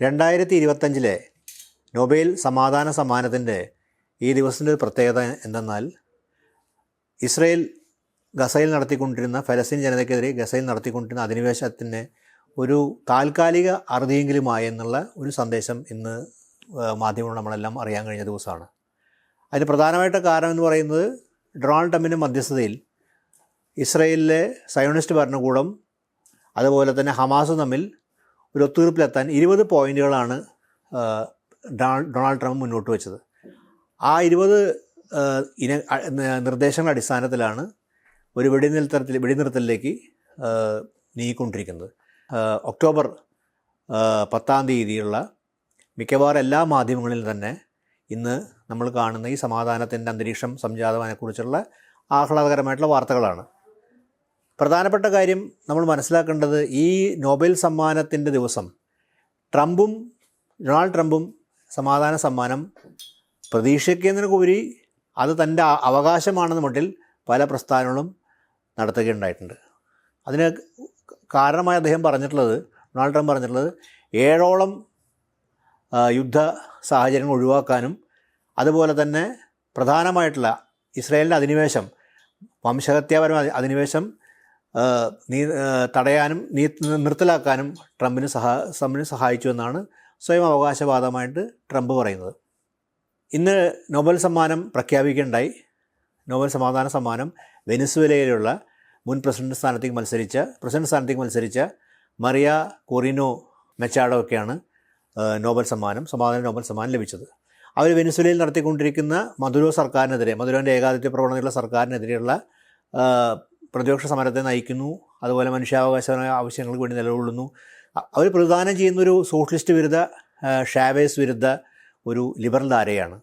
രണ്ടായിരത്തി ഇരുപത്തഞ്ചിലെ നൊബേൽ സമാധാന സമ്മാനത്തിന്റെ ഈ ദിവസത്തിന്റെ ഒരു പ്രത്യേകത എന്തെന്നാൽ ഇസ്രയേൽ ഗസയിൽ നടത്തിക്കൊണ്ടിരുന്ന ഫലസ്തീൻ ജനതയ്ക്കെതിരെ ഗസയിൽ നടത്തിക്കൊണ്ടിരുന്ന അധിനിവേശത്തിന് ഒരു താൽക്കാലിക അറുതിയെങ്കിലുമായി എന്നുള്ള ഒരു സന്ദേശം ഇന്ന് മാധ്യമങ്ങൾ നമ്മളെല്ലാം അറിയാൻ കഴിഞ്ഞ ദിവസമാണ്. അതിന് പ്രധാനമായിട്ട് കാരണം എന്ന് പറയുന്നത് ഡൊണാൾഡ് ട്രംപിന്റെ മധ്യസ്ഥതയിൽ ഇസ്രയേലിലെ സയോണിസ്റ്റ് ഭരണകൂടം അതുപോലെ തന്നെ ഹമാസും തമ്മിൽ ഒരു ഒത്തുതീർപ്പിലെത്താൻ ഇരുപത് പോയിന്റുകളാണ് ഡൊണാൾഡ് ട്രംപ് മുന്നോട്ട് വെച്ചത്. ആ ഇരുപത് ഇന നിർദ്ദേശങ്ങളുടെ അടിസ്ഥാനത്തിലാണ് ഒരു വെടിനിർത്തലത്തിൽ വെടിനിർത്തലിലേക്ക് നീങ്ങിക്കൊണ്ടിരിക്കുന്നത്. ഒക്ടോബർ പത്താം തീയതിയുള്ള മിക്കവാറും എല്ലാ മാധ്യമങ്ങളിൽ തന്നെ ഇന്ന് നമ്മൾ കാണുന്ന ഈ സമാധാനത്തിന്റെ അന്തരീക്ഷം സംജാതമാനെക്കുറിച്ചുള്ള ആഹ്ലാദകരമായിട്ടുള്ള വാർത്തകളാണ്. പ്രധാനപ്പെട്ട കാര്യം നമ്മൾ മനസ്സിലാക്കേണ്ടത് ഈ നോബൽ സമ്മാനത്തിന്റെ ദിവസം ട്രംപും ഡൊണാൾഡ് ട്രംപും സമാധാന സമ്മാനം പ്രതീക്ഷിക്കുന്നതിനുപരി അത് തന്റെ അവകാശമാണെന്ന് മട്ടിൽ പല പ്രസ്ഥാനങ്ങളും നടത്തുകയുണ്ടായിട്ടുണ്ട്. അതിന് കാരണമായി അദ്ദേഹം പറഞ്ഞിട്ടുള്ളത് ഡൊണാൾഡ് ട്രംപ് പറഞ്ഞിട്ടുള്ളത് ഏഴോളം യുദ്ധ സാഹചര്യങ്ങൾ ഒഴിവാക്കാനും അതുപോലെ തന്നെ പ്രധാനമായിട്ടുള്ള ഇസ്രായേലിന്റെ അധിനിവേശം വംശഹത്യാപരമായ അധിനിവേശം നീ തടയാനും നീ നിർത്തലാക്കാനും ട്രംപിന് സഹാ ട്രംപിന് സഹായിച്ചു എന്നാണ് സ്വയം അവകാശവാദമായിട്ട് ട്രംപ് പറയുന്നത്. ഇന്ന് നോബൽ സമ്മാനം പ്രഖ്യാപിക്കുകയുണ്ടായി. നോബൽ സമാധാന സമ്മാനം വെനിസ്വേലയിലുള്ള മുൻ പ്രസിഡന്റ് സ്ഥാനത്തേക്ക് മത്സരിച്ച പ്രസിഡന്റ് സ്ഥാനത്തേക്ക് മത്സരിച്ച മറിയ കൊറിനോ മെച്ചാഡോ ഒക്കെയാണ് നോബൽ സമ്മാനം സമാധാന നോബൽ സമ്മാനം ലഭിച്ചത്. അവർ വെനിസ്വേലയിൽ നടത്തിക്കൊണ്ടിരിക്കുന്ന മധുരോ സർക്കാരിനെതിരെ മധുരോന്റെ ഏകാധിപത്യ പ്രവണതയുള്ള സർക്കാരിനെതിരെയുള്ള പ്രതിപക്ഷ സമരത്തെ നയിക്കുന്നു. അതുപോലെ മനുഷ്യാവകാശ ആവശ്യങ്ങൾക്ക് വേണ്ടി നിലകൊള്ളുന്നു. അവർ പ്രതിദാനം ചെയ്യുന്നൊരു സോഷ്യലിസ്റ്റ് വിരുദ്ധ ഷാവേസ് വിരുദ്ധ ഒരു ലിബറൽ ധാരയാണ്.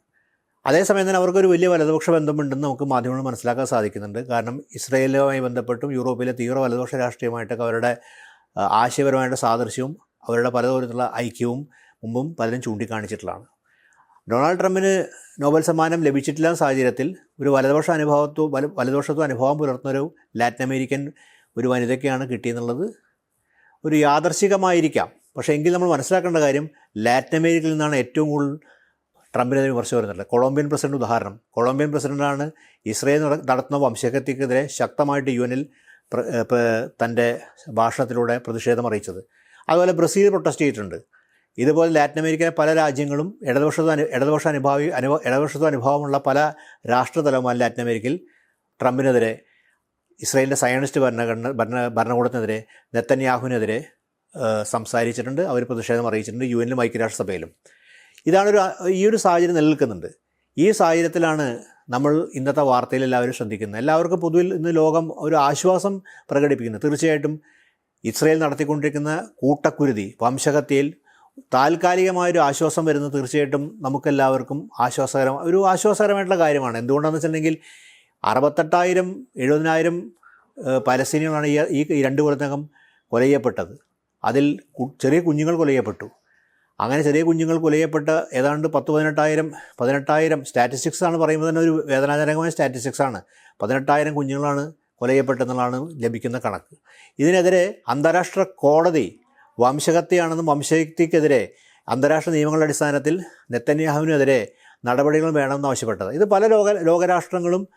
അതേസമയം തന്നെ അവർക്കൊരു വലിയ വലതുപക്ഷ ബന്ധമുണ്ടെന്ന് നമുക്ക് മാധ്യമങ്ങൾ മനസ്സിലാക്കാൻ സാധിക്കുന്നുണ്ട്. കാരണം ഇസ്രയേലുമായി ബന്ധപ്പെട്ടും യൂറോപ്പിലെ തീവ്ര വലതുപക്ഷ രാഷ്ട്രീയമായിട്ടൊക്കെ അവരുടെ ആശയപരമായിട്ട് സാദൃശ്യവും അവരുടെ പലതരത്തിലുള്ള ഐക്യവും മുമ്പും പലരും ചൂണ്ടിക്കാണിച്ചിട്ടുള്ളതാണ്. ഡൊണാൾഡ് ട്രംപിന് നോബൽ സമ്മാനം ലഭിച്ചിട്ടില്ലാത്ത സാഹചര്യത്തിൽ ഒരു വലതുപക്ഷ അനുഭവത്തോ വല വലതുപക്ഷത്തോ അനുഭവം പുലർത്തുന്നൊരു ലാറ്റിൻ അമേരിക്കൻ ഒരു വനിതയ്ക്കാണ് കിട്ടിയെന്നുള്ളത് ഒരു യാദർശികമായിരിക്കാം. പക്ഷേ എങ്കിൽ നമ്മൾ മനസ്സിലാക്കേണ്ട കാര്യം ലാറ്റിൻ അമേരിക്കയിൽ നിന്നാണ് ഏറ്റവും കൂടുതൽ ട്രംപിനെതിരെ വിമർശനം വരുന്നുള്ളത് കൊളംബിയൻ പ്രസിഡന്റ് ഉദാഹരണം. കൊളംബിയൻ പ്രസിഡന്റാണ് ഇസ്രയേൽ നടത്തുന്ന വംശഹത്യക്കെതിരെ ശക്തമായിട്ട് യു എനിൽ തന്റെ ഭാഷണത്തിലൂടെ പ്രതിഷേധം അറിയിച്ചത്. അതുപോലെ ബ്രസീൽ പ്രൊട്ടസ്റ്റ് ചെയ്തിട്ടുണ്ട്. ഇതുപോലെ ലാറ്റിൻ അമേരിക്കയിലെ പല രാജ്യങ്ങളും ഇടതുപക്ഷത്വ അനു ഇടതുപക്ഷ അനുഭാവി അനുഭവ ഇടതുപക്ഷത്വ അനുഭവമുള്ള പല രാഷ്ട്രതലവുമാണ് ലാറ്റിൻ അമേരിക്കയിൽ. ട്രംപിനെതിരെ ഇസ്രയേലിന്റെ സയനിസ്റ്റ് ഭരണഘടന ഭരണ ഭരണകൂടത്തിനെതിരെ നെത്തന്യാഹുവിനെതിരെ സംസാരിച്ചിട്ടുണ്ട്. അവർ പ്രതിഷേധം അറിയിച്ചിട്ടുണ്ട് യു എനിലും ഐക്യരാഷ്ട്രസഭയിലും. ഇതാണൊരു ഈ ഒരു സാഹചര്യം നിലനിൽക്കുന്നുണ്ട്. ഈ സാഹചര്യത്തിലാണ് നമ്മൾ ഇന്നത്തെ വാർത്തയിൽ എല്ലാവരും ശ്രദ്ധിക്കുന്നത്. എല്ലാവർക്കും പൊതുവിൽ ഇന്ന് ലോകം ഒരു ആശ്വാസം പ്രകടിപ്പിക്കുന്നത് തീർച്ചയായിട്ടും ഇസ്രയേൽ നടത്തിക്കൊണ്ടിരിക്കുന്ന കൂട്ടക്കുരുതി വംശഹത്യയിൽ താൽക്കാലികമായൊരു ആശ്വാസം വരുന്നത് തീർച്ചയായിട്ടും നമുക്കെല്ലാവർക്കും ആശ്വാസകരം ഒരു ആശ്വാസകരമായിട്ടുള്ള കാര്യമാണ്. എന്തുകൊണ്ടാണെന്ന് വെച്ചിട്ടുണ്ടെങ്കിൽ അറുപത്തെട്ടായിരം എഴുപതിനായിരം പലസ്തീനികളാണ് ഈ ഈ രണ്ട് കൊല്ലത്തിനകം കൊല ചെയ്യപ്പെട്ടത് അതിൽ ചെറിയ കുഞ്ഞുങ്ങൾ കൊല ചെയ്യപ്പെട്ടു അങ്ങനെ ചെറിയ കുഞ്ഞുങ്ങൾ കൊലയപ്പെട്ട ഏതാണ്ട് പത്ത് പതിനെട്ടായിരം പതിനെട്ടായിരം സ്റ്റാറ്റിസ്റ്റിക്സ് ആണ് പറയുമ്പോൾ തന്നെ ഒരു വേദനാജനകമായ സ്റ്റാറ്റിസ്റ്റിക്സ് ആണ്. പതിനെട്ടായിരം കുഞ്ഞുങ്ങളാണ് കൊല ചെയ്യപ്പെട്ടെന്നുള്ളതാണ് ലഭിക്കുന്ന കണക്ക്. ഇതിനെതിരെ അന്താരാഷ്ട്ര കോടതി വംശഹത്യയാണെന്നും വംശഹത്യക്കെതിരെ അന്താരാഷ്ട്ര നിയമങ്ങളുടെ അടിസ്ഥാനത്തിൽ നെത്തന്യാഹുവിനെതിരെ നടപടികൾ വേണമെന്ന് ആവശ്യപ്പെട്ടത്. ഇത് പല ലോക ലോകരാഷ്ട്രങ്ങളും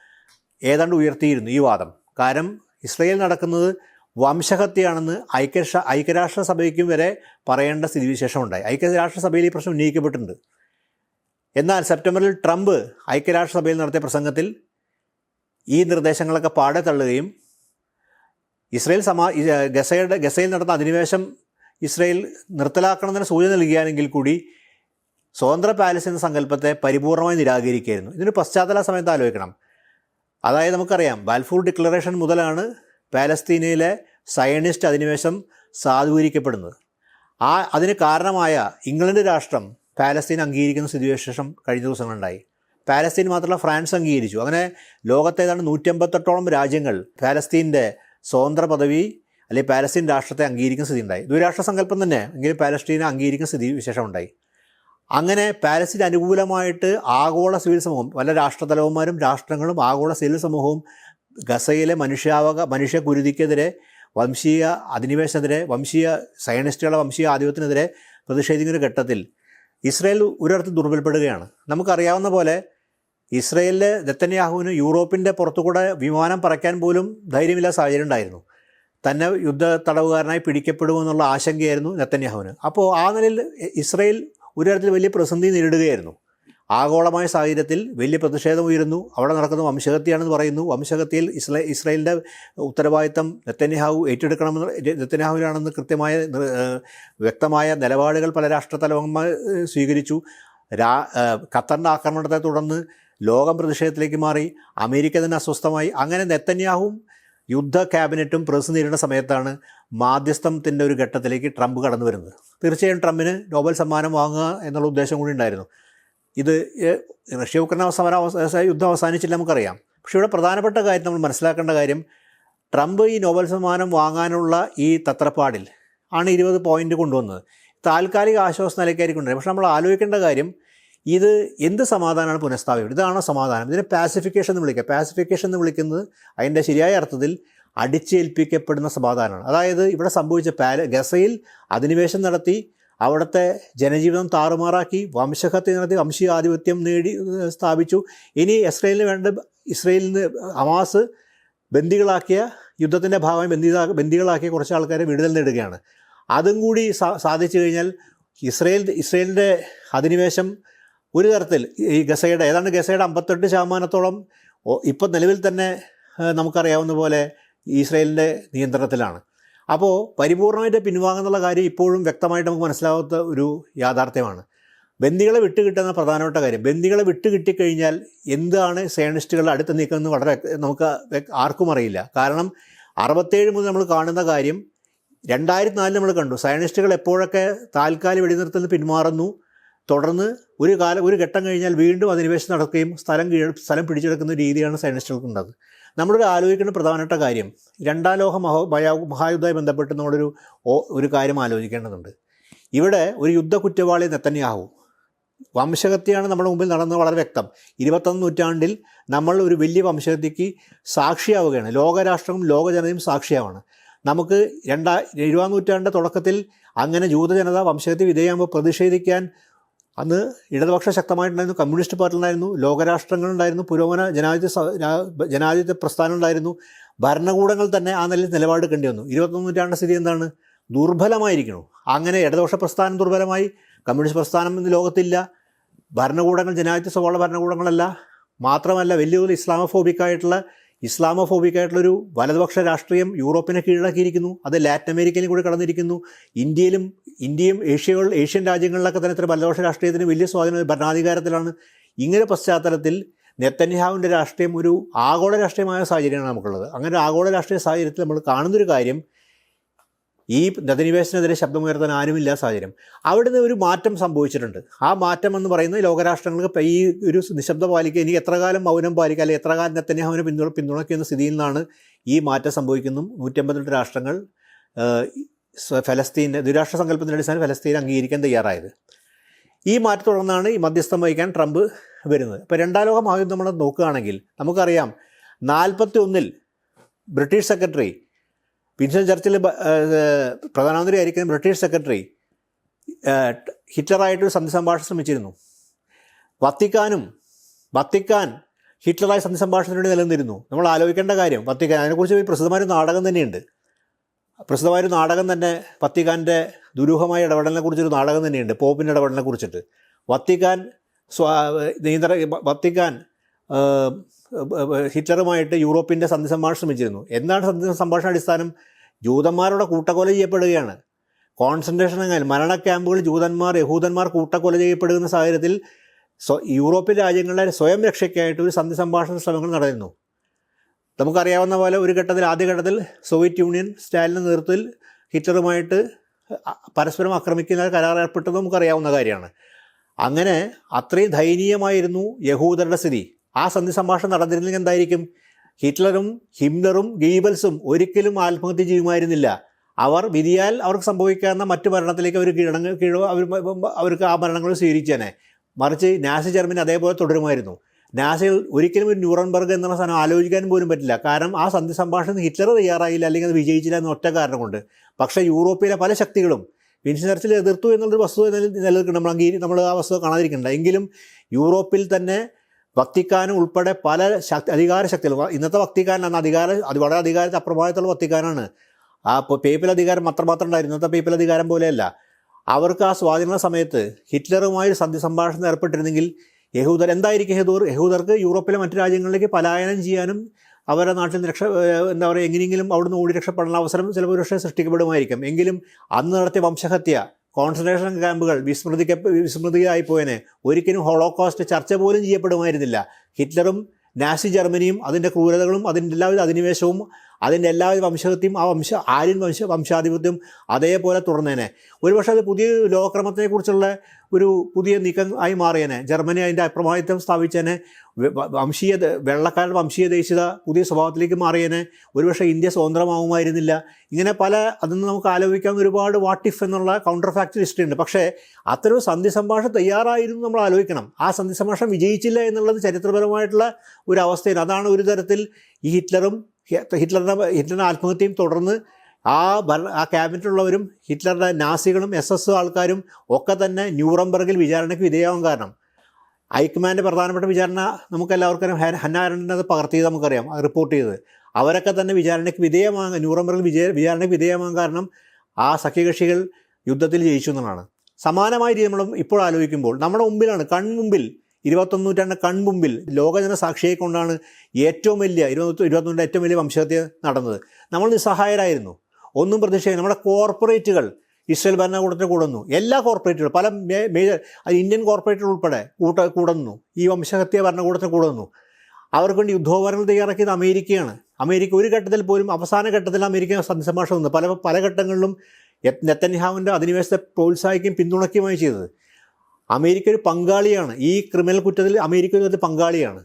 ഏതാണ്ട് ഉയർത്തിയിരുന്നു ഈ വാദം. കാരണം ഇസ്രയേൽ നടക്കുന്നത് വംശഹത്യയാണെന്ന് ഐക്യരാഷ്ട്ര ഐക്യരാഷ്ട്രസഭയ്ക്കും വരെ പറയേണ്ട സ്ഥിതിവിശേഷം ഉണ്ടായി ഐക്യരാഷ്ട്രസഭയിൽ ഈ പ്രശ്നം ഉന്നയിക്കപ്പെട്ടിട്ടുണ്ട്. എന്നാൽ സെപ്റ്റംബറിൽ ട്രംപ് ഐക്യരാഷ്ട്രസഭയിൽ നടത്തിയ പ്രസംഗത്തിൽ ഈ നിർദ്ദേശങ്ങളൊക്കെ പാടെ തള്ളുകയും ഇസ്രയേൽ സമാ ഗസയുടെ ഗസയിൽ നടന്ന അധിനിവേശം ഇസ്രയേൽ നിർത്തലാക്കണമെന്ന് സൂചന നൽകിയാണെങ്കിൽ കൂടി സ്വതന്ത്ര പാലസ് എന്ന സങ്കല്പത്തെ പരിപൂർണമായി നിരാകരിക്കുകയായിരുന്നു. ഇതിന് പശ്ചാത്തല സമയത്ത് ആലോചിക്കണം. അതായത് നമുക്കറിയാം ബാൽഫൂർ ഡിക്ലറേഷൻ മുതലാണ് പാലസ്തീനയിലെ സയനിസ്റ്റ് അധിനിവേശം സാധൂകരിക്കപ്പെടുന്നത്. ആ അതിന് കാരണമായ ഇംഗ്ലണ്ട് രാഷ്ട്രം പാലസ്തീൻ അംഗീകരിക്കുന്ന സ്ഥിതിവിശേഷം കഴിഞ്ഞ ദിവസങ്ങളുണ്ടായി പാലസ്തീൻ മാത്രമല്ല ഫ്രാൻസ് അംഗീകരിച്ചു. അങ്ങനെ ലോകത്തേതാണ് നൂറ്റമ്പത്തെട്ടോളം രാജ്യങ്ങൾ പാലസ്തീന്റെ സ്വതന്ത്ര പദവി അല്ലെങ്കിൽ പാലസ്തീൻ രാഷ്ട്രത്തെ അംഗീകരിക്കുന്ന സ്ഥിതി ഉണ്ടായി ദ്വിരാഷ്ട്ര സങ്കല്പം തന്നെ. എങ്കിലും പാലസ്തീനെ അംഗീകരിക്കുന്ന സ്ഥിതി വിശേഷം ഉണ്ടായി അങ്ങനെ പാലസ്തീൻ അനുകൂലമായിട്ട് ആഗോള സിവിൽ സമൂഹം പല രാഷ്ട്രതലവന്മാരും രാഷ്ട്രങ്ങളും ആഗോള സിവിൽ സമൂഹവും ഗസയിലെ മനുഷ്യാവക മനുഷ്യ കുരുതിക്കെതിരെ വംശീയ അധിനിവേശത്തിനെതിരെ വംശീയ സയനിസ്റ്റുകളുടെ വംശീയ ആധിപത്യത്തിനെതിരെ പ്രതിഷേധിക്കുന്ന ഒരു ഘട്ടത്തിൽ ഇസ്രയേൽ ഒരിടത്ത് ദുർബലപ്പെടുകയാണ്. നമുക്കറിയാവുന്ന പോലെ ഇസ്രയേലിലെ നെത്തന്യാഹുവിന് യൂറോപ്പിന്റെ പുറത്തുകൂടെ വിമാനം പറയ്ക്കാൻ പോലും ധൈര്യമില്ലാത്ത സാഹചര്യം ഉണ്ടായിരുന്നു. തന്നെ യുദ്ധ തടവുകാരനായി പിടിക്കപ്പെടുമെന്നുള്ള ആശങ്കയായിരുന്നു നെത്തന്യാഹുവിന്. അപ്പോൾ ആ നിലയിൽ ഇസ്രയേൽ ഒരു തരത്തിൽ വലിയ പ്രതിസന്ധി നേരിടുകയായിരുന്നു. ആഗോളമായ സാഹചര്യത്തിൽ വലിയ പ്രതിഷേധം ഉയരുന്നു. അവിടെ നടക്കുന്ന വംശഹത്യയാണെന്ന് പറയുന്നു. വംശഹത്യയിൽ ഇസ്രേ ഇസ്രയേലിന്റെ ഉത്തരവാദിത്തം നെത്തന്യാഹു ഏറ്റെടുക്കണമെന്ന് നെത്തന്യാഹുവിനാണെന്ന് കൃത്യമായ വ്യക്തമായ നിലപാടുകൾ പല രാഷ്ട്ര തലവന്മാർ സ്വീകരിച്ചു. രാ ഖത്തറിന്റെ ആക്രമണത്തെ തുടർന്ന് ലോകം പ്രതിഷേധത്തിലേക്ക് മാറി. അമേരിക്ക തന്നെ അസ്വസ്ഥമായി. അങ്ങനെ നെത്തന്യാഹുവും യുദ്ധ ക്യാബിനറ്റും പ്രസ് നേരിടുന്ന സമയത്താണ് മാധ്യസ്ഥത്തിന്റെ ഒരു ഘട്ടത്തിലേക്ക് ട്രംപ് കടന്നു വരുന്നത്. തീർച്ചയായും ട്രംപിന് നോബൽ സമ്മാനം വാങ്ങുക എന്നുള്ള ഉദ്ദേശം കൂടി ഉണ്ടായിരുന്നു. ഇത് റഷ്യ ഉക്രൈൻ സമരം അവസ യുദ്ധം അവസാനിച്ചില്ല നമുക്കറിയാം. പക്ഷേ ഇവിടെ പ്രധാനപ്പെട്ട കാര്യം നമ്മൾ മനസ്സിലാക്കേണ്ട കാര്യം ട്രംപ് ഈ നോബൽ സമ്മാനം വാങ്ങാനുള്ള ഈ തത്രപ്പാടിൽ ആണ് ഇരുപത് പോയിന്റ് കൊണ്ടുവന്നത്. താൽക്കാലിക ആശ്വാസ നിലയ്ക്കായിരിക്കും കൊണ്ടുവരുന്നത് പക്ഷേ നമ്മൾ ആലോചിക്കേണ്ട കാര്യം ഇത് എന്ത് സമാധാനമാണ് പുനഃസ്ഥാപിക്കുന്നത്? ഇതാണ് സമാധാനം. ഇതിനെ പാസിഫിക്കേഷൻ എന്ന് വിളിക്കുക പാസിഫിക്കേഷൻ എന്ന് വിളിക്കുന്നത് അതിന്റെ ശരിയായ അർത്ഥത്തിൽ അടിച്ചേൽപ്പിക്കപ്പെടുന്ന സമാധാനമാണ്. അതായത് ഇവിടെ സംഭവിച്ച പാല ഗസയിൽ അധിനിവേശം നടത്തി അവിടുത്തെ ജനജീവിതം താറുമാറാക്കി വംശഹത്യ നടത്തി വംശീയ ആധിപത്യം നേടി സ്ഥാപിച്ചു. ഇനി ഇസ്രയേലിന് വേണ്ട ഇസ്രയേലിൽ നിന്ന് ഹമാസ് ബന്ദികളാക്കിയ യുദ്ധത്തിന്റെ ഭാഗമായി ബന്ദിതാ ബന്ദികളാക്കിയ കുറച്ച് ആൾക്കാരെ വിടുതൽ നേടുകയാണ്. അതും കൂടി സാധിച്ചു കഴിഞ്ഞാൽ ഇസ്രയേൽ ഇസ്രയേലിന്റെ അധിനിവേശം ഒരു തരത്തിൽ ഈ ഗസയുടെ ഏതാണ്ട് ഗസയുടെ അമ്പത്തെട്ട് ശതമാനത്തോളം ഇപ്പം നിലവിൽ തന്നെ നമുക്കറിയാവുന്ന പോലെ ഇസ്രയേലിന്റെ നിയന്ത്രണത്തിലാണ്. അപ്പോൾ പരിപൂർണമായിട്ട് പിൻവാങ്ങുന്നുള്ള കാര്യം ഇപ്പോഴും വ്യക്തമായിട്ട് നമുക്ക് മനസ്സിലാവാത്ത ഒരു യാഥാർത്ഥ്യമാണ്. ബന്ദികളെ വിട്ടുകിട്ടുന്ന പ്രധാനപ്പെട്ട കാര്യം ബന്ദികളെ വിട്ടുകിട്ടിക്കഴിഞ്ഞാൽ എന്താണ് സയനിസ്റ്റുകൾ അടുത്ത് നീക്കുന്നത് വളരെ നമുക്ക് ആർക്കും അറിയില്ല. കാരണം അറുപത്തേഴ് മുതൽ നമ്മൾ കാണുന്ന കാര്യം രണ്ടായിരത്തി നാലിൽ നമ്മൾ കണ്ടു. സയനിസ്റ്റുകൾ എപ്പോഴൊക്കെ താൽക്കാലിക വെടിനിർത്തൽ പിന്മാറുന്നു തുടർന്ന് ഒരു കാലം ഒരു ഘട്ടം കഴിഞ്ഞാൽ വീണ്ടും അധിനിവേശം നടക്കുകയും സ്ഥലം കീഴ സ്ഥലം പിടിച്ചെടുക്കുന്ന രീതിയാണ് സയനിസ്റ്റുകൾക്കുള്ളത്. നമ്മളൊരു ആലോചിക്കുന്ന പ്രധാനപ്പെട്ട കാര്യം രണ്ടാം ലോക മഹോ മഹായുദ്ധമായി ബന്ധപ്പെട്ട് നമ്മളൊരു ഒരു കാര്യം ആലോചിക്കേണ്ടതുണ്ട്. ഇവിടെ ഒരു യുദ്ധ കുറ്റവാളി നെത്തന്യാഹു വംശഹത്യയാണ് നമ്മുടെ മുമ്പിൽ നടന്നത് വളരെ വ്യക്തം. ഇരുപത്തൊന്ന് നൂറ്റാണ്ടിൽ നമ്മൾ ഒരു വലിയ വംശഹത്യക്ക് സാക്ഷിയാവുകയാണ്. ലോകരാഷ്ട്രവും ലോകജനതയും സാക്ഷിയാവാണ്. നമുക്ക് രണ്ടാ ഇരുപതാം നൂറ്റാണ്ടിന്റെ തുടക്കത്തിൽ അങ്ങനെ ജൂതജനത വംശഹത്യ വിധേയമാകുമ്പോൾ പ്രതിഷേധിക്കാൻ അന്ന് ഇടതുപക്ഷം ശക്തമായിട്ടുണ്ടായിരുന്നു കമ്മ്യൂണിസ്റ്റ് പാർട്ടി ഉണ്ടായിരുന്നു ലോകരാഷ്ട്രങ്ങളുണ്ടായിരുന്നു പുരോഗമന ജനാധിപത്യ ജനാധിപത്യ പ്രസ്ഥാനം ഉണ്ടായിരുന്നു. ഭരണകൂടങ്ങൾ തന്നെ ആ നിലയിൽ നിലപാട് കണ്ടി വന്നു. ഇരുപത്തൊന്ന് നൂറ്റാണ്ട് സ്ഥിതി എന്താണ്? ദുർബലമായിരിക്കണോ അങ്ങനെ ഇടതുപക്ഷ പ്രസ്ഥാനം ദുർബലമായി കമ്മ്യൂണിസ്റ്റ് പ്രസ്ഥാനം ഇന്ന് ലോകത്തില്ല. ഭരണകൂടങ്ങൾ ജനാധിപത്യ സ്വഭാവ ഭരണകൂടങ്ങളല്ല. മാത്രമല്ല വലിയ തോതിൽ ഇസ്ലാമോഫോബിക്കായിട്ടുള്ള ഇസ്ലാമോഫോബിക്കായിട്ടുള്ളൊരു വലതുപക്ഷ രാഷ്ട്രീയം യൂറോപ്പിനെ കീഴടക്കിയിരിക്കുന്നു അത് ലാറ്റിൻ അമേരിക്കയിലും കൂടി കടന്നിരിക്കുന്നു. ഇന്ത്യയിലും ഇന്ത്യയും ഏഷ്യകൾ ഏഷ്യൻ രാജ്യങ്ങളിലൊക്കെ തന്നെ ഇത്ര വലതുപക്ഷ രാഷ്ട്രീയത്തിന് വലിയ സ്വാധീനം ഭരണാധികാരത്തിലാണ്. ഇങ്ങനെ പശ്ചാത്തലത്തിൽ നെത്തന്യാഹുവിന്റെ രാഷ്ട്രീയം ഒരു ആഗോള രാഷ്ട്രീയമായ സാഹചര്യമാണ് നമുക്കുള്ളത്. അങ്ങനെ ആഗോള രാഷ്ട്രീയ സാഹചര്യത്തിൽ നമ്മൾ കാണുന്നൊരു കാര്യം ഈ അധിനിവേശനെതിരെ ശബ്ദമുയർത്താൻ ആരുമില്ല സാഹചര്യം. അവിടുന്ന് ഒരു മാറ്റം സംഭവിച്ചിട്ടുണ്ട്. ആ മാറ്റം എന്ന് പറയുന്നത് ലോകരാഷ്ട്രങ്ങൾക്ക് ഈ ഒരു നിശബ്ദ പാലിക്കുക ഇനി എത്ര കാലം മൗനം പാലിക്കുക അല്ലെങ്കിൽ എത്ര കാലം നെത്തന്യാഹുവിനെ പിന്തുണ പിന്തുണയ്ക്കുന്ന സ്ഥിതിയിൽ നിന്നാണ് ഈ മാറ്റം സംഭവിക്കുന്നു നൂറ്റമ്പത്തെട്ട് രാഷ്ട്രങ്ങൾ ഫലസ്തീൻ ദ്വിരാഷ്ട്ര സങ്കല്പത്തിന്റെ അടിസ്ഥാനം ഫലസ്തീൻ അംഗീകരിക്കാൻ തയ്യാറായത്. ഈ മാറ്റം തുടർന്നാണ് ഈ മധ്യസ്ഥം വഹിക്കാൻ ട്രംപ് വരുന്നത്. ഇപ്പോൾ രണ്ടാം ലോക മഹായുദ്ധം നമ്മൾ നോക്കുകയാണെങ്കിൽ നമുക്കറിയാം നാൽപ്പത്തി ഒന്നിൽ ബ്രിട്ടീഷ് സെക്രട്ടറി വിൻസൻ ചർച്ചിൽ പ്രധാനമന്ത്രി ആയിരിക്കുന്ന ബ്രിട്ടീഷ് സെക്രട്ടറി ഹിറ്റ്ലറായിട്ടൊരു ഹിറ്റ്ലറായിട്ട് സന്ധി സംഭാഷണം ശ്രമിച്ചിരുന്നു. വത്തിക്കാനും വത്തിക്കാൻ ഹിറ്റ്ലറായ സന്ധി സംഭാഷണത്തിന് വേണ്ടി നിലനിന്നിരുന്നു. നമ്മൾ ആലോചിക്കേണ്ട കാര്യം വത്തിക്കാൻ അതിനെക്കുറിച്ച് പ്രസിദ്ധമായൊരു നാടകം തന്നെയുണ്ട്. പ്രസിദ്ധമായൊരു നാടകം തന്നെ വത്തിക്കാന്റെ ദുരൂഹമായ ഇടപെടലിനെ കുറിച്ചൊരു നാടകം തന്നെയുണ്ട് പോപ്പിന്റെ ഇടപെടലിനെ കുറിച്ചിട്ട് വത്തിക്കാൻ സ്വാ നിയന്ത്ര വത്തിക്കാൻ ഹിറ്റ്ലറുമായിട്ട് യൂറോപ്പിന്റെ സന്ധി സംഭാഷണം ശ്രമിച്ചിരുന്നു. എന്താണ് സന്ധി സംഭാഷണ അടിസ്ഥാനം ജൂതന്മാരുടെ കൂട്ടക്കൊല ചെയ്യപ്പെടുകയാണ്. കോൺസെൻട്രേഷൻ അങ്ങനെ മരണ ക്യാമ്പുകൾ ജൂതന്മാർ യഹൂദന്മാർ കൂട്ടക്കൊല ചെയ്യപ്പെടുന്ന സാഹചര്യത്തിൽ സ്വ യൂറോപ്യൻ രാജ്യങ്ങളുടെ സ്വയം രക്ഷയ്ക്കായിട്ട് ഒരു സന്ധി സംഭാഷണ ശ്രമങ്ങൾ നടന്നിരുന്നു. നമുക്കറിയാവുന്ന പോലെ ഒരു ഘട്ടത്തിൽ ആദ്യ ഘട്ടത്തിൽ സോവിയറ്റ് യൂണിയൻ സ്റ്റാലിന്റെ നേതൃത്വത്തിൽ ഹിറ്റ്ലറുമായിട്ട് പരസ്പരം ആക്രമിക്കുന്ന കരാർ ഏർപ്പെട്ടത് നമുക്കറിയാവുന്ന കാര്യമാണ്. അങ്ങനെ അത്രയും ദയനീയമായിരുന്നു യഹൂദരുടെ സ്ഥിതി. ആ സന്ധി സംഭാഷണം നടന്നിരുന്നെങ്കിൽ എന്തായിരിക്കും? ഹിറ്റ്ലറും ഹിംലറും ഗീബൽസും ഒരിക്കലും ആത്മഹത്യ ചെയ്യുമായിരുന്നില്ല. അവർ വിധിയാൽ അവർക്ക് സംഭവിക്കാവുന്ന മറ്റു മരണത്തിലേക്ക് അവർ കീഴടങ്ങ് കീഴ അവർ അവർക്ക് ആ മരണങ്ങൾ സ്വീകരിച്ചേനെ. മറിച്ച് നാസി ജർമ്മനി അതേപോലെ തുടരുമായിരുന്നു. നാസികൾ ഒരിക്കലും ഒരു ന്യൂറൻബർഗ് എന്നുള്ള സാധനം ആലോചിക്കാൻ പോലും പറ്റില്ല. കാരണം ആ സന്ധി സംഭാഷണം ഹിറ്റ്ലർ തയ്യാറായില്ല അല്ലെങ്കിൽ അത് വിജയിച്ചില്ല എന്ന ഒറ്റ കാരണം കൊണ്ട്. പക്ഷേ യൂറോപ്പിലെ പല ശക്തികളും വിൻസ്റ്റൺ ചർച്ചിൽ എതിർത്തു എന്നുള്ളൊരു വസ്തുത നിലനിൽക്കുന്നുണ്ട്. നമ്മൾ അംഗീകരി നമ്മൾ ആ വസ്തുത കാണാതിരിക്കണ്ട എങ്കിലും യൂറോപ്പിൽ തന്നെ വത്തിക്കാനും ഉൾപ്പെടെ പല ശക്തി അധികാര ശക്തികളും. ഇന്നത്തെ വത്തിക്കാനാണ് അധികാര അത് വളരെ അധികാരത്തെ അപ്രഭാവത്തുള്ള വത്തിക്കാനാണ് ആ പേപ്പിൽ അധികാരം അത്രമാത്രം ഉണ്ടായിരുന്നു. ഇന്നത്തെ പേപ്പിൽ അധികാരം പോലെയല്ല. അവർക്ക് ആ സ്വാധീന സമയത്ത് ഹിറ്റ്ലറുമായി സന്ധി സംഭാഷണം ഏർപ്പെട്ടിരുന്നെങ്കിൽ യഹൂദർ എന്തായിരിക്കും യഹൂദർ? യഹൂദർക്ക് യൂറോപ്പിലെ മറ്റു രാജ്യങ്ങളിലേക്ക് പലായനം ചെയ്യാനും അവരുടെ നാട്ടിൽ നിന്ന് രക്ഷ എന്താ പറയുക എങ്ങനെയെങ്കിലും അവിടുന്ന് ഓടി രക്ഷപ്പെടാനുള്ള അവസരം ചിലപ്പോൾ പക്ഷേ സൃഷ്ടിക്കപ്പെടുമായിരിക്കും. എങ്കിലും അന്ന് നടത്തിയ വംശഹത്യ കോൺസെൻട്രേഷൻ ക്യാമ്പുകൾ വിസ്മൃതിക്ക വിസ്മൃതിയായി പോയനെ. ഒരിക്കലും ഹോളോകോസ്റ്റ് ചർച്ച പോലും ചെയ്യപ്പെടുമായിരുന്നില്ല. ഹിറ്റ്ലറും നാസി ജർമ്മനിയും അതിന്റെ ക്രൂരതകളും അതിന്റെ എല്ലാവിധ അധിനിവേശവും അതിന്റെ എല്ലാ വംശഹത്യയും ആ വംശ ആര്യൻ വംശ വംശാധിപത്യം അതേപോലെ തുടർന്നേനെ. ഒരുപക്ഷെ അത് പുതിയ ലോകക്രമത്തെക്കുറിച്ചുള്ള ഒരു പുതിയ നീക്കം ആയി മാറിയേനെ. ജർമ്മനി അതിന്റെ അപ്രമാദിത്വം സ്ഥാപിച്ചേനെ. വംശീയ വെള്ളക്കാരുടെ വംശീയ ദേശീയത പുതിയ സ്വഭാവത്തിലേക്ക് മാറിയേനെ. ഒരുപക്ഷെ ഇന്ത്യ സ്വതന്ത്രമാവുമായിരുന്നില്ല. ഇങ്ങനെ പല അതിൽ നിന്ന് നമുക്ക് ആലോചിക്കാവുന്ന ഒരുപാട് വാട്ട് ഇഫ് എന്നുള്ള കൗണ്ടർ ഫാക്ടർ ഹിസ്റ്ററി ഉണ്ട്. പക്ഷേ അത്തരം സന്ധി സംഭാഷണം തയ്യാറായിരുന്നു നമ്മൾ ആലോചിക്കണം. ആ സന്ധി സംഭാഷണം വിജയിച്ചില്ല എന്നുള്ളത് ചരിത്രപരമായിട്ടുള്ള ഒരു അവസ്ഥയാണ്. അതാണ് ഒരു തരത്തിൽ ഈ ഹിറ്റ്ലറും ഹിറ്റ്ലറിന്റെ ഹിറ്റ്ലറുടെ ആത്മഹത്യയും തുടർന്ന് ആ ഭര ആ ക്യാബിനറ്റിലുള്ളവരും ഹിറ്റ്ലറുടെ നാസികളും എസ് എസ് ആൾക്കാരും ഒക്കെ തന്നെ ന്യൂറംബർഗിൽ വിചാരണയ്ക്ക് വിധേയമാകാൻ കാരണം. ഐക്മാന്റെ പ്രധാനപ്പെട്ട വിചാരണ നമുക്കെല്ലാവർക്കും ഹന്നാരന്റെ അത് പകർത്തിയത് നമുക്കറിയാം. റിപ്പോർട്ട് ചെയ്തത്. അവരൊക്കെ തന്നെ വിചാരണയ്ക്ക് വിധേയമാകാൻ ന്യൂറംബർഗിൽ വിജയ വിചാരണയ്ക്ക് വിധേയമാകാൻ കാരണം ആ സഖ്യകക്ഷികൾ യുദ്ധത്തിൽ ജയിച്ചു എന്നുള്ളതാണ്. സമാനമായ രീതി നമ്മൾ ഇപ്പോൾ ആലോചിക്കുമ്പോൾ നമ്മുടെ മുമ്പിലാണ് കൺമുമ്പിൽ ഇരുപത്തൊന്ന് നൂറ്റാണ്ട് കൺമുമ്പിൽ ലോകജന സാക്ഷിയെ കൊണ്ടാണ് ഏറ്റവും വലിയ ഇരുപത്തി ഇരുപത്തൊന്നിന്റെ ഏറ്റവും വലിയ വംശഹത്യ നടന്നത്. നമ്മൾ നിസ്സഹായരായിരുന്നു. ഒന്നും പ്രതീക്ഷിക്കുക നമ്മുടെ കോർപ്പറേറ്റുകൾ ഇസ്രയേൽ ഭരണകൂടത്തിന് കൂടുന്നു. എല്ലാ കോർപ്പറേറ്റുകളും പല മേജർ ഇന്ത്യൻ കോർപ്പറേറ്റുകൾ ഉൾപ്പെടെ കൂട്ട കൂടുന്നു. ഈ വംശഹത്യ ഭരണകൂടത്തിന് കൂടുന്നു. അവർക്ക് വേണ്ടി യുദ്ധോപകരണങ്ങൾ തയ്യാറാക്കിയത് അമേരിക്കയാണ്. അമേരിക്ക ഒരു ഘട്ടത്തിൽ പോലും അവസാന ഘട്ടത്തിൽ അമേരിക്ക സംഭാഷണം വന്നു. പല പല ഘട്ടങ്ങളിലും നെത്തൻഹാവിന്റെ അധിനിവേശത്തെ പ്രോത്സാഹിക്കുകയും പിന്തുണയ്ക്കുകയുമായി ചെയ്തത്. അമേരിക്ക ഒരു പങ്കാളിയാണ്. ഈ ക്രിമിനൽ കുറ്റത്തിൽ അമേരിക്ക ഒരു പങ്കാളിയാണ്.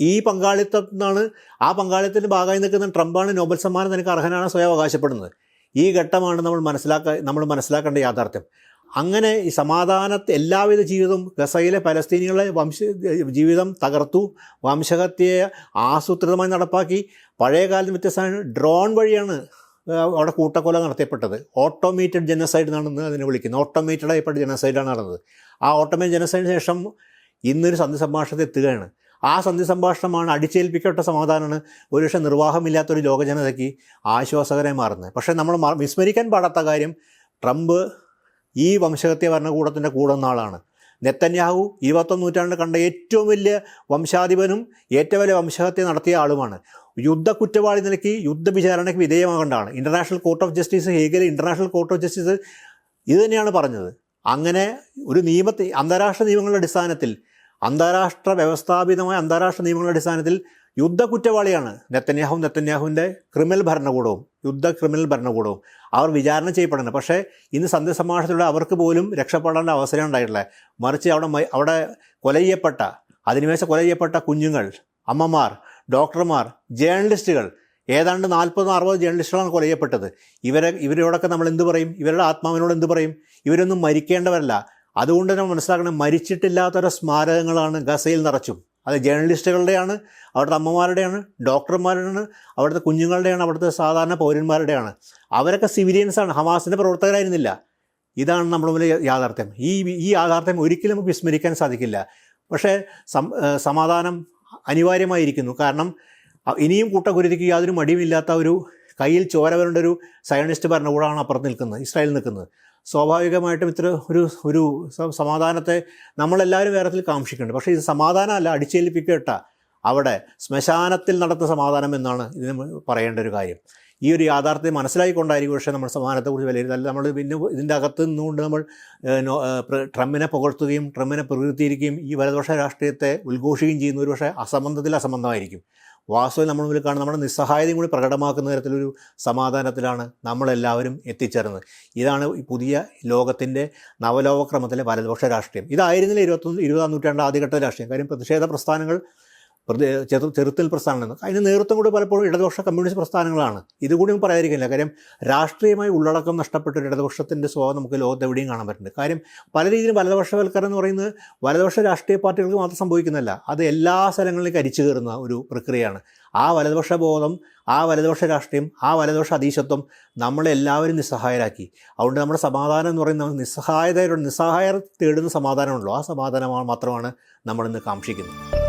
ഈ പങ്കാളിത്തത്തിൽ നിന്നാണ് ആ പങ്കാളിത്തത്തിന്റെ ഭാഗമായി നിൽക്കുന്ന ട്രംപാണ് നോബൽ സമ്മാനം നിനക്ക് അർഹനാണ് സ്വയം അവകാശപ്പെടുന്നത്. ഈ ഘട്ടമാണ് നമ്മൾ മനസ്സിലാക്ക നമ്മൾ മനസ്സിലാക്കേണ്ട യാഥാർത്ഥ്യം. അങ്ങനെ ഈ സമാധാനത്തെ എല്ലാവിധ ജീവിതവും ഗസയിലെ പലസ്തീനികളെ വംശ ജീവിതം തകർത്തു വംശഹത്യയെ ആസൂത്രിതമായി നടപ്പാക്കി പഴയ വ്യത്യസ്തമാണ് ഡ്രോൺ വഴിയാണ് അവിടെ കൂട്ടക്കൊല നടത്തപ്പെട്ടത് ഓട്ടോമേറ്റഡ് ജനസൈഡ് എന്നാണ് അതിനെ വിളിക്കുന്നത്. ഓട്ടോമേറ്റഡ് ആയപ്പെട്ട ജനസൈഡാണ് നടന്നത്. ആ ഓട്ടോമേറ്റ് ജനസൈഡിന് ശേഷം ഇന്നൊരു സന്ധി സംഭാഷണത്തിൽ എത്തുകയാണ്. ആ സന്ധി സംഭാഷണമാണ് അടിച്ചേൽപ്പിക്കപ്പെട്ട സമാധാനമാണ്. ഒരുപക്ഷെ നിർവാഹമില്ലാത്തൊരു ലോകജനതയ്ക്ക് ആശ്വാസകരമായി മാറുന്നത്. പക്ഷേ നമ്മൾ വിസ്മരിക്കാൻ പാടാത്ത കാര്യം ട്രംപ് ഈ വംശഹത്യ ഭരണകൂടത്തിന്റെ കൂടെ നിന്ന ആളാണ്. നെത്തന്യാഹു ഇരുപത്തൊന്ന് നൂറ്റാണ്ട് കണ്ട ഏറ്റവും വലിയ വംശാധിപനും ഏറ്റവും വലിയ വംശഹത്യ നടത്തിയ ആളുമാണ്. യുദ്ധ കുറ്റവാളി നിലയ്ക്ക് യുദ്ധവിചാരണയ്ക്ക് വിധേയമാകേണ്ടതാണ്. ഇന്റർനാഷണൽ കോർട്ട് ഓഫ് ജസ്റ്റിസ് ഹേഗൽ ഇന്റർനാഷണൽ കോർട്ട് ഓഫ് ജസ്റ്റിസ് ഇത് തന്നെയാണ് പറഞ്ഞത്. അങ്ങനെ ഒരു നിയമത്തെ അന്താരാഷ്ട്ര നിയമങ്ങളുടെ അടിസ്ഥാനത്തിൽ അന്താരാഷ്ട്ര വ്യവസ്ഥാപിതമായ അന്താരാഷ്ട്ര നിയമങ്ങളുടെ അടിസ്ഥാനത്തിൽ യുദ്ധ കുറ്റവാളിയാണ് നെത്തന്യാഹു നെത്തന്യാഹുവിന്റെ ക്രിമിനൽ ഭരണകൂടവും യുദ്ധ ക്രിമിനൽ ഭരണകൂടവും അവർ വിചാരണ ചെയ്യപ്പെടണം പക്ഷേ ഇന്ന് സന്ധ്യസമാഷത്തിലൂടെ അവർക്ക് പോലും രക്ഷപ്പെടേണ്ട അവസരം ഉണ്ടായിട്ടില്ല മറിച്ച് അവിടെ അവിടെ കൊല ചെയ്യപ്പെട്ട അധിനിവേശ കൊല ചെയ്യപ്പെട്ട കുഞ്ഞുങ്ങൾ അമ്മമാർ ഡോക്ടർമാർ ജേർണലിസ്റ്റുകൾ ഏതാണ്ട് നാൽപ്പതോ അറുപത് ജേർണലിസ്റ്റുകളാണ് കൊല ചെയ്യപ്പെട്ടത്. ഇവരെ ഇവരോടൊക്കെ നമ്മൾ എന്ത് പറയും? ഇവരുടെ ആത്മാവിനോട് എന്ത് പറയും? ഇവരൊന്നും മരിക്കേണ്ടവരല്ല. അതുകൊണ്ട് തന്നെ മനസ്സിലാക്കണം മരിച്ചിട്ടില്ലാത്തൊരു സ്മാരകങ്ങളാണ് ഗസയിൽ നിറച്ചും. അത് ജേർണലിസ്റ്റുകളുടെയാണ് അവിടുത്തെ അമ്മമാരുടെയാണ് ഡോക്ടർമാരുടെയാണ് അവിടുത്തെ കുഞ്ഞുങ്ങളുടെയാണ് അവിടുത്തെ സാധാരണ പൗരന്മാരുടെയാണ്. അവരൊക്കെ സിവിലിയൻസാണ് ഹമാസിന്റെ പ്രവർത്തകരായിരുന്നില്ല. ഇതാണ് നമ്മുടെ മുന്നിൽ യാഥാർത്ഥ്യം. ഈ ഈ യാഥാർത്ഥ്യം ഒരിക്കലും നമുക്ക് വിസ്മരിക്കാൻ സാധിക്കില്ല. പക്ഷേ സമാധാനം അനിവാര്യമായിരിക്കുന്നു. കാരണം ഇനിയും കൂട്ടക്കുരുതിക്ക് യാതൊരു മടിയുമില്ലാത്ത ഒരു കയ്യിൽ ചോര വരേണ്ട ഒരു സയണിസ്റ്റ് ഭരണകൂടമാണ് അപ്പുറത്ത് നിൽക്കുന്നത് ഇസ്രായേൽ നിൽക്കുന്നത്. സ്വാഭാവികമായിട്ടും ഇത്ര ഒരു ഒരു സമാധാനത്തെ നമ്മളെല്ലാവരും വേറത്തിൽ കാക്ഷിക്കുന്നുണ്ട്. പക്ഷേ ഇത് സമാധാനമല്ല അടിച്ചേൽപ്പിക്കട്ട. അവിടെ ശ്മശാനത്തിൽ നടത്തുന്ന സമാധാനം എന്നാണ് ഇത് പറയേണ്ട ഒരു കാര്യം. ഈ ഒരു യാഥാർത്ഥ്യം മനസ്സിലായിക്കൊണ്ടായിരിക്കും പക്ഷേ നമ്മൾ സമാധാനത്തെക്കുറിച്ച് വിലയിരുത്തല്ല നമ്മൾ പിന്നെ ഇതിന്റെ അകത്ത് നിന്നുകൊണ്ട് നമ്മൾ ട്രംപിനെ പുകഴ്ത്തുകയും ട്രംപിനെ പ്രകൃതിയിരിക്കുകയും ഈ വലതുപക്ഷ രാഷ്ട്രീയത്തെ ഉദ്ഘോഷിക്കുകയും ചെയ്യുന്ന ഒരു പക്ഷേ അസംബന്ധത്തിൽ അസംബന്ധമായിരിക്കും. വാസ്തവം നമ്മൾ മുന്നിൽ കാണുന്ന നമ്മുടെ നിസ്സഹായതയും കൂടി പ്രകടമാക്കുന്ന തരത്തിലൊരു സമാധാനത്തിലാണ് നമ്മളെല്ലാവരും എത്തിച്ചേർന്നത്. ഇതാണ് പുതിയ ലോകത്തിന്റെ നവലോകക്രമത്തിലെ വലതുപക്ഷ രാഷ്ട്രീയം. ഇതായിരുന്നില്ല ഇരുപത്തൊന്ന് ഇരുപതാം നൂറ്റാണ്ട് ആദ്യഘട്ട രാഷ്ട്രീയം. കാര്യം പ്രതിഷേധ പ്രസ്ഥാനങ്ങൾ ചെറു ചെറുത്തിൽ പ്രസ്ഥാനങ്ങൾ അതിന് നേതൃത്വം കൂടി പലപ്പോഴും ഇടതുപക്ഷ കമ്മ്യൂണിസ്റ്റ് പ്രസ്ഥാനങ്ങളാണ്. ഇതുകൂടി പറയാതിരിക്കില്ല കാര്യം രാഷ്ട്രീയമായി ഉള്ളടക്കം നഷ്ടപ്പെട്ട ഒരു ഇടതുപക്ഷത്തിന്റെ സ്വഭാവം നമുക്ക് ലോകത്ത് എവിടെയും കാണാൻ പറ്റുന്നുണ്ട് കാര്യം പല രീതിയിലും വലതുപക്ഷവൽക്കരണം എന്ന് പറയുന്നത് വലതുപക്ഷ രാഷ്ട്രീയ പാർട്ടികൾക്ക് മാത്രം സംഭവിക്കുന്നില്ല അത് എല്ലാ സ്ഥലങ്ങളിലേക്ക് അരിച്ചു കയറുന്ന ഒരു പ്രക്രിയയാണ്. ആ വലതുപക്ഷ ബോധം ആ വലതുപക്ഷ രാഷ്ട്രീയം ആ വലതുപക്ഷ നമ്മളെ നമ്മളെല്ലാവരും നിസ്സഹായരാക്കി. അതുകൊണ്ട് നമ്മുടെ സമാധാനം എന്ന് പറയുന്നത് നിസ്സഹായതയുടെ നിസ്സഹായർ തേടുന്ന സമാധാനമുള്ളൂ ആ സമാധാനമാണ് മാത്രമാണ് നമ്മളിന്ന് കാക്ഷിക്കുന്നത്.